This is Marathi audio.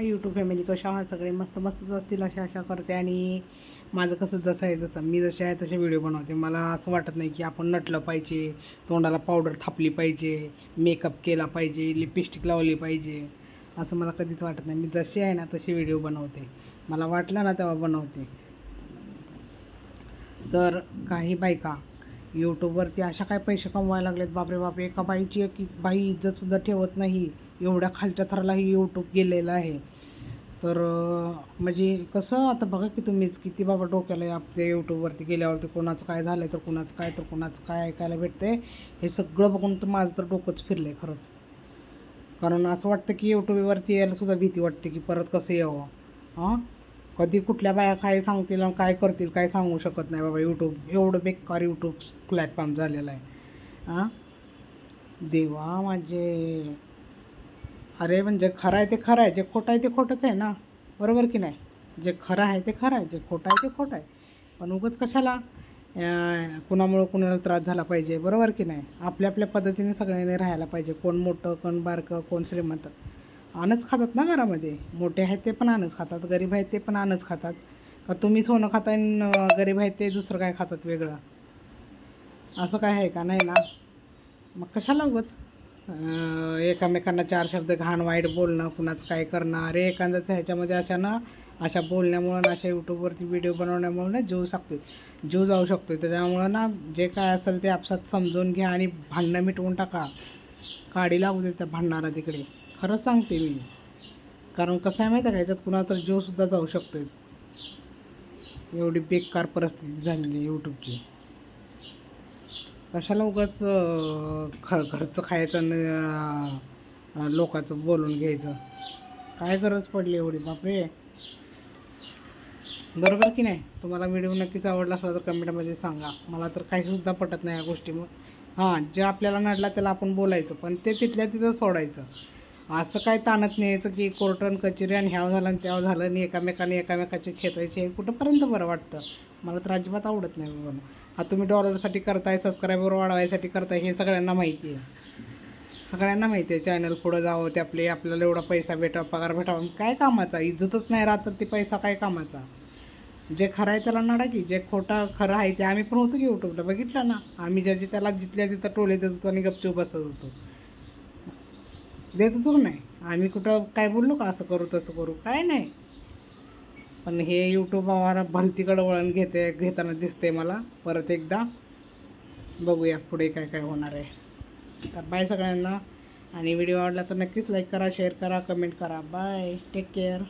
यूट्यूब फॅमिली कशा आहात? सगळे मस्त मस्तच असतील अशा अशा करते. आणि माझं कसं जसं आहे तसं मी जसे आहे तसे व्हिडिओ बनवते. मला असं वाटत नाही की आपण नटलं पाहिजे तोंडाला पावडर थापली पाहिजे मेकअप केला पाहिजे लिपस्टिक लावली पाहिजे असं मला कधीच वाटत नाही. मी जशी आहे ना तसे व्हिडिओ बनवते. मला वाटलं ना तेव्हा बनवते. तर काही बायका यूट्यूबवरती अशा काय पैसे कमवायला लागलेत? बापरे बापरे एका बाईची एक बाई इज्जतसुद्धा ठेवत नाही. एवढ्या खालच्या थरालाही यूट्यूब गेलेलं आहे. तर म्हणजे कसं आता बघा की तुम्हीच किती बाबा डोक्याला या ते यूट्यूबवरती गेल्यावरती कोणाचं काय झालं तर कोणाचं काय तर कोणाचं काय ऐकायला भेटतंय हे सगळं बघून तर माझं तर डोकंच फिरलं आहे खरंच. कारण असं वाटतं की यूट्यूबवरती यायला सुद्धा भीती वाटते की परत कसं यावं. हां? कधी कुठल्या बाया काय सांगतील आणि काय करतील काय सांगू शकत नाही बाबा यूट्यूब एवढं बेकार यूट्यूब प्लॅटफॉर्म झालेला आहे. हां? देवा माझे. अरे म्हणजे खरं आहे ते खरं आहे जे खोटं आहे ते खोटंच आहे ना. बरोबर की नाही? जे खरं आहे ते खरं आहे जे खोटं आहे ते खोटं आहे. पण उगाच कशाला? कुणामुळं कुणाला त्रास झाला पाहिजे? बरोबर की नाही? आपल्या आपल्या पद्धतीने सगळ्यांनी राहायला पाहिजे. कोण मोठं कोण बारकं कोण श्रीमंत. आणच खातात ना घरामध्ये. मोठे आहेत ते पण आणच खातात गरीब आहेत ते पण आणच खातात. का तुम्ही सोनं खाताय गरीब आहेत ते दुसरं काय खातात वेगळं? असं काय आहे का? नाही ना? मग कशाला उगाच? एकामेकांना चार शब्द घाण वाईट बोलणं कुणाचं काय करणं. अरे एखाद्याचं ह्याच्यामध्ये अशा ना अशा बोलण्यामुळं ना अशा यूट्यूबवरती व्हिडिओ बनवण्यामुळं ना जीव शकतो जीव जाऊ शकतो. त्याच्यामुळं ना जे काय असेल ते आपसात समजून घ्या आणि भांडणं मिटवून टाका. काडी लागू दे त्या भांडणारा तिकडे. खरंच सांगते मी. कारण कसं आहे माहिती आहे का? ह्याच्यात कुणाचा तर जीवसुद्धा जाऊ शकतो एवढी बेकार परिस्थिती झालेली आहे यूट्यूबची कशाला उगाच ख घरचं खायचं आणि लोकांचं बोलून घ्यायचं? काय गरज पडली एवढी? बापरे. बरोबर की नाही? तुम्हाला व्हिडिओ नक्कीच आवडला असला तर कमेंटमध्ये सांगा. मला तर काहीसुद्धा पटत नाही या गोष्टीमुळे. हां जे आपल्याला नडला त्याला आपण बोलायचं पण ते तिथल्या तिथं सोडायचं. असं काय ताणत न्यायचं की कोर्टन कचेरी आणि ह्याव झालं आणि त्याव झालं आणि एकामेकाने एकामेकाचे खेचायचे. हे कुठंपर्यंत बरं वाटतं? मला तर अजिबात आवडत नाही बाबा. हा तुम्ही डॉलरसाठी करताय सबस्क्रायबर वाढवायसाठी करताय हे सगळ्यांना माहिती आहे. सगळ्यांना माहिती आहे चॅनल पुढं जावं ते आपले आपल्याला एवढा पैसा भेटावा पगार भेटावा. काय कामाचा? इज्जतच नाही राहत तर ते पैसा काय कामाचा? जे खरं आहे त्याला नडा की जे खोटा खरं आहे ते आम्ही पण होतो की यूट्यूबला बघितलं ना? आम्ही ज्याचे त्याला जिथल्या तिथं टोले देत होतो आणि गपचूप बसत होतो. देत होतो नाही. आम्ही कुठं काय बोललो का असं करू तसं करू काय नाही. पण हे यूट्यूबवर भलतीकडं वळण घेते घेताना दिसते मला. परत एकदा बघूया पुढे काय काय होणार आहे. तर बाय सगळ्यांना. आणि व्हिडिओ आवडला तर नक्कीच लाईक करा शेअर करा कमेंट करा. Bye take care